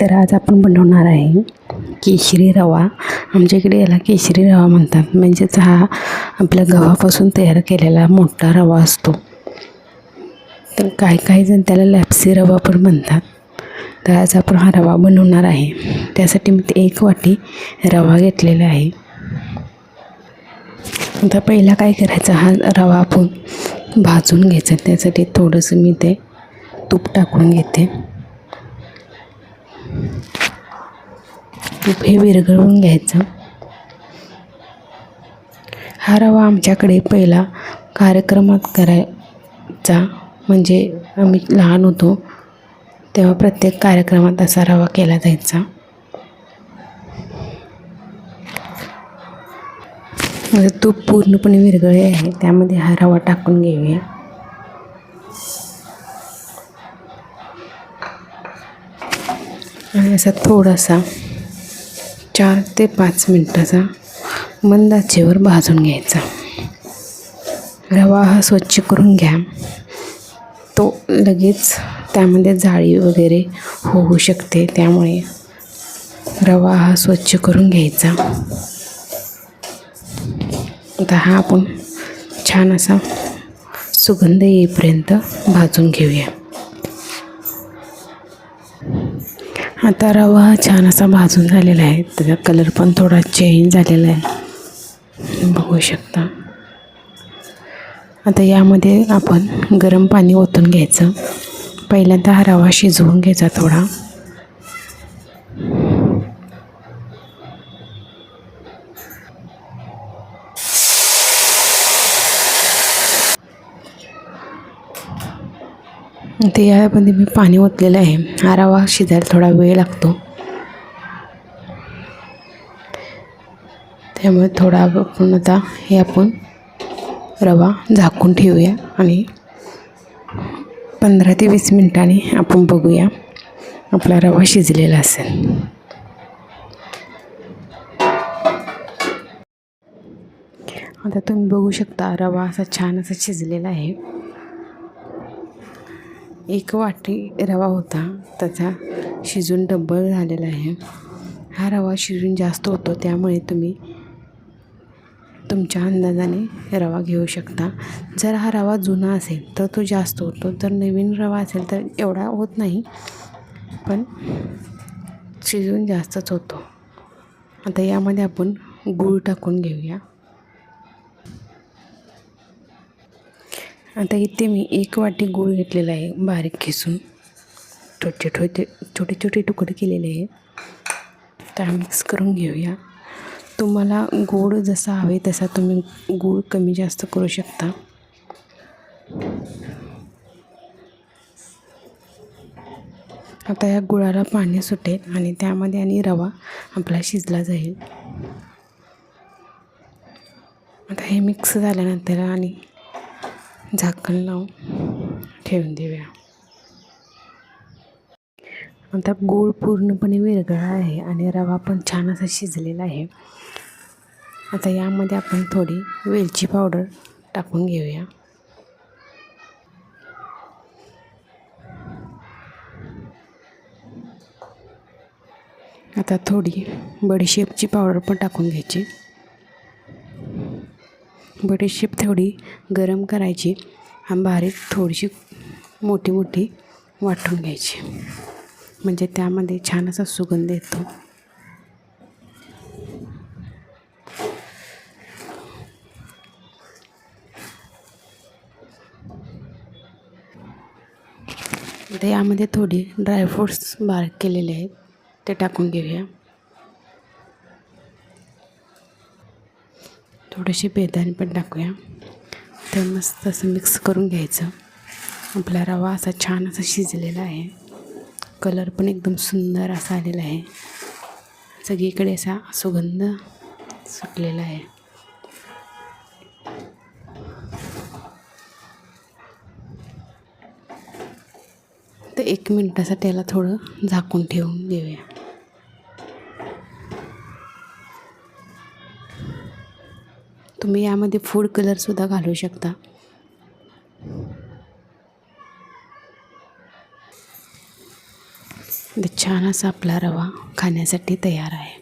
तर आज आपण बनवणार आहे केशरी रवा. आमच्या इकडे याला केशरी रवा म्हणतात. म्हणजेच हा आपल्या गव्हापासून तयार केलेला मोठा रवा असतो. तर काही काही जण त्याला लॅप्सी रवा पण म्हणतात. तर आज आपण हा रवा बनवणार आहे. त्यासाठी मी ते एक वाटी रवा घेतलेला आहे. आता पहिला काय करायचं? हा रवा आपण भाजून घ्यायचा. त्यासाठी थोडंसं मी ते तूप टाकून घेते. तूप हे विरघळवून घ्यायचं. हा रवा आमच्याकडे पहिला कार्यक्रमात करायचा. म्हणजे आम्ही लहान होतो तेव्हा प्रत्येक कार्यक्रमात असा रवा केला जायचा. म्हणजे माझं तूप पूर्णपणे विरघळले आहे. त्यामध्ये हा रवा टाकून घेऊया. आणि असा थोडासा चार ते पाच मिनटाचा मंद आचेवर भाजून घ्यायचा. रवा हा स्वच्छ करून घ्या. तो लगेच त्यामध्ये जाळी वगैरे होऊ शकते त्यामुळे रवा हा स्वच्छ करून घ्यायचा. आता हा आपण छान असा सुगंध येईपर्यंत भाजून घेऊया. आता रवा छान असा भाजून झालेला आहे. त्याचा कलर पण थोडा चेंज झालेला आहे. बघू शकता. आता यामध्ये आपण गरम पाणी ओतून घ्यायचं. पहिल्यांदा हा रवा शिजवून घ्यायचा थोडा. ते यामध्ये मी पाणी ओतलेलं आहे. हा रवा शिजायला थोडा वेळ लागतो. त्यामुळे थोडा आपण आता हे आपण रवा झाकून ठेवूया आणि पंधरा ते वीस मिनिटांनी आपण बघूया आपला रवा शिजलेला असेल. आता तुम्ही बघू शकता रवा असा छान असा शिजलेला आहे. एक वाटी रवा होता. त्याचा शिजून डब्बल झालेला आहे. हा रवा शिजून जास्त होतो त्यामुळे तुम्ही तुमच्या अंदाजाने रवा घेऊ शकता. जर हा रवा जुना असेल तर तो जास्त होतो. जर नवीन रवा असेल तर एवढा होत नाही पण शिजून जास्तच होतो. आता यामध्ये आपण गूळ टाकून घेऊया. आता इथे मी एक वाटी गूळ घेतलेला आहे बारीक घेसून छोटे छोटे छोटे छोटे तुकडे केलेले आहे त्या मिक्स करून घेऊया. तुम्हाला गोड जसा हवे तसा तुम्ही गूळ कमी जास्त करू शकता. आता या गुळाला पाणी सुटेल आणि त्यामध्ये आणि रवा आपला शिजला जाईल. आता हे मिक्स झाल्यानंतर आणि झाकण लावून ठेवून देऊया. आता गूळ पूर्णपणे विरघळा आहे आणि रवा पण छान असा शिजलेला आहे. आता यामध्ये आपण थोडी वेलची पावडर टाकून घेऊया. आता थोडी बडीशेपची पावडर पण टाकून घ्यायची. बडीशेप थोडी गरम करायची आणि बारीक थोडीशी मोठी मोठी वाटून घ्यायची. म्हणजे त्यामध्ये छान असा सुगंध येतो. यामध्ये थोडी ड्रायफ्रूट्स बारीक केलेले आहेत. ते टाकून घेऊया. थोडीशी बेदाणे पण टाकूया. ते मस्त असं मिक्स करून घ्यायचं. आपला रवा असा छान असा शिजलेला आहे. कलर पण एकदम सुंदर असा आलेला आहे. सगळीकडे असा सुगंध सुटलेला आहे. तर एक मिनटासाठी त्याला थोडं झाकून ठेवून देऊया. तुम्ही यामध्ये फूड कलरसुद्धा घालू शकता. छान असा आपला रवा खाण्यासाठी तयार आहे.